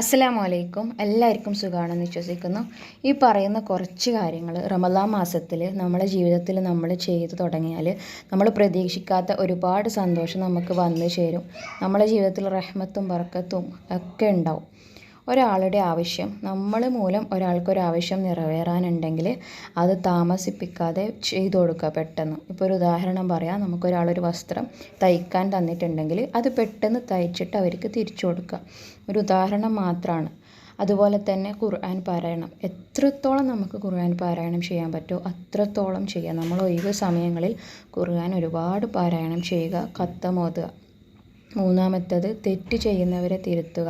അസ്സലാമു അലൈക്കും എല്ലാവർക്കും സുഖമാണെന്ന് വിശ്വസിക്കുന്നു. ഈ പറയുന്ന കുറച്ച് കാര്യങ്ങൾ റമദാൻ മാസത്തിൽ നമ്മളെ ജീവിതത്തിൽ നമ്മൾ ചെയ്തു തുടങ്ങിയാൽ നമ്മൾ പ്രതീക്ഷിക്കാത്ത ഒരുപാട് സന്തോഷം നമുക്ക് വന്നു ചേരും. നമ്മളെ ജീവിതത്തിൽ റഹ്മത്തും ബർക്കത്തും ഒക്കെ ഉണ്ടാവും. ഒരാളുടെ ആവശ്യം നമ്മൾ മൂലം ഒരാൾക്കൊരു ആവശ്യം നിറവേറാനുണ്ടെങ്കിൽ അത് താമസിപ്പിക്കാതെ ചെയ്തു കൊടുക്കുക പെട്ടെന്ന്. ഇപ്പോൾ ഒരു ഉദാഹരണം പറയാം. നമുക്കൊരാളൊരു വസ്ത്രം തയ്ക്കാൻ തന്നിട്ടുണ്ടെങ്കിൽ അത് പെട്ടെന്ന് തയ്ച്ചിട്ട് അവർക്ക് തിരിച്ചു കൊടുക്കുക. ഒരു ഉദാഹരണം മാത്രമാണ് അതുപോലെ തന്നെ ഖുർആൻ പാരായണം. എത്രത്തോളം നമുക്ക് ഖുർആൻ പാരായണം ചെയ്യാൻ പറ്റുമോ അത്രത്തോളം ചെയ്യുക നമ്മൾ ഒഴിവ് സമയങ്ങളിൽ ഖുർആൻ ഒരുപാട് പാരായണം ചെയ്യുക ഖത്തമോതുക മൂന്നാമത്തത് തെറ്റ് ചെയ്യുന്നവരെ തിരുത്തുക.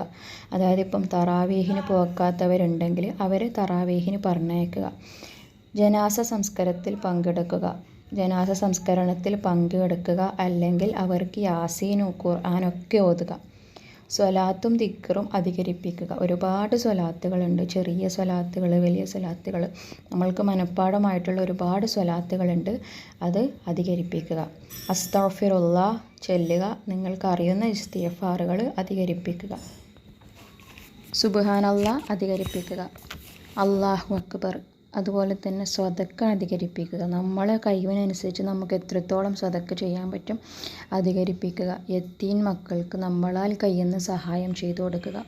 അതായത് ഇപ്പം തറാവീഹിന് പോക്കാത്തവരുണ്ടെങ്കിൽ അവരെ തറാവീഹിന് പറഞ്ഞയക്കുക. ജനാസ സംസ്കാരത്തിൽ പങ്കെടുക്കുക. ജനാസ സംസ്കരണത്തിൽ പങ്കെടുക്കുക അല്ലെങ്കിൽ അവർക്ക് യാസീനും ഖുർആാനൊക്കെ ഓതുക. സ്വലാത്തും ദിക്കറും അധികരിപ്പിക്കുക. ഒരുപാട് സ്വലാത്തുകളുണ്ട്. ചെറിയ സ്വലാത്തുകൾ വലിയ സ്വലാത്തുകൾ നമ്മൾക്ക് മനഃപ്പാടമായിട്ടുള്ള ഒരുപാട് സ്വലാത്തുകളുണ്ട്. അത് അധികരിപ്പിക്കുക. അസ്തഫിറുള്ള ചെല്ലുക. നിങ്ങൾക്ക് അറിയുന്ന ഇസ്തിയഫാറുകൾ അധികരിപ്പിക്കുക. സുബാനല്ല അധികരിപ്പിക്കുക. അള്ളാഹു അക്ബർ. അതുപോലെ തന്നെ സ്വതക്ക അധികരിപ്പിക്കുക. നമ്മളെ കഴിവിനനുസരിച്ച് നമുക്ക് എത്രത്തോളം സ്വതക്ക ചെയ്യാൻ പറ്റും അധികരിപ്പിക്കുക. യത്തീൻ മക്കൾക്ക് നമ്മളാൽ കഴിയുന്ന സഹായം ചെയ്തു കൊടുക്കുക.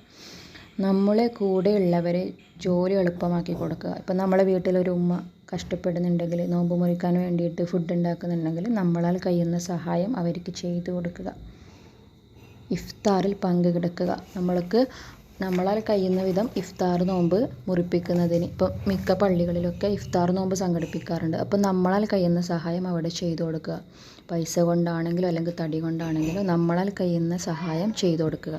നമ്മളെ കൂടെയുള്ളവരെ ജോലി എളുപ്പമാക്കി കൊടുക്കുക. ഇപ്പം നമ്മളെ വീട്ടിലൊരു ഉമ്മ കഷ്ടപ്പെടുന്നുണ്ടെങ്കിൽ നോമ്പ് മുറിക്കാൻ വേണ്ടിയിട്ട് ഫുഡ് ഉണ്ടാക്കുന്നുണ്ടെങ്കിൽ നമ്മളാൽ കഴിയുന്ന സഹായം അവർക്ക് ചെയ്തു കൊടുക്കുക. ഇഫ്താറിൽ പങ്കെടുക്കുക. നമ്മൾക്ക് നമ്മളാൽ കഴിയുന്ന വിധം ഇഫ്താർ നോമ്പ് മുറിപ്പിക്കുന്നതിന്. ഇപ്പം മിക്ക പള്ളികളിലൊക്കെ ഇഫ്താർ നോമ്പ് സംഘടിപ്പിക്കാറുണ്ട്. അപ്പം നമ്മളാൽ കഴിയുന്ന സഹായം അവിടെ ചെയ്തു കൊടുക്കുക. പൈസ കൊണ്ടാണെങ്കിലും അല്ലെങ്കിൽ തടി കൊണ്ടാണെങ്കിലും നമ്മളാൽ കഴിയുന്ന സഹായം ചെയ്തു കൊടുക്കുക.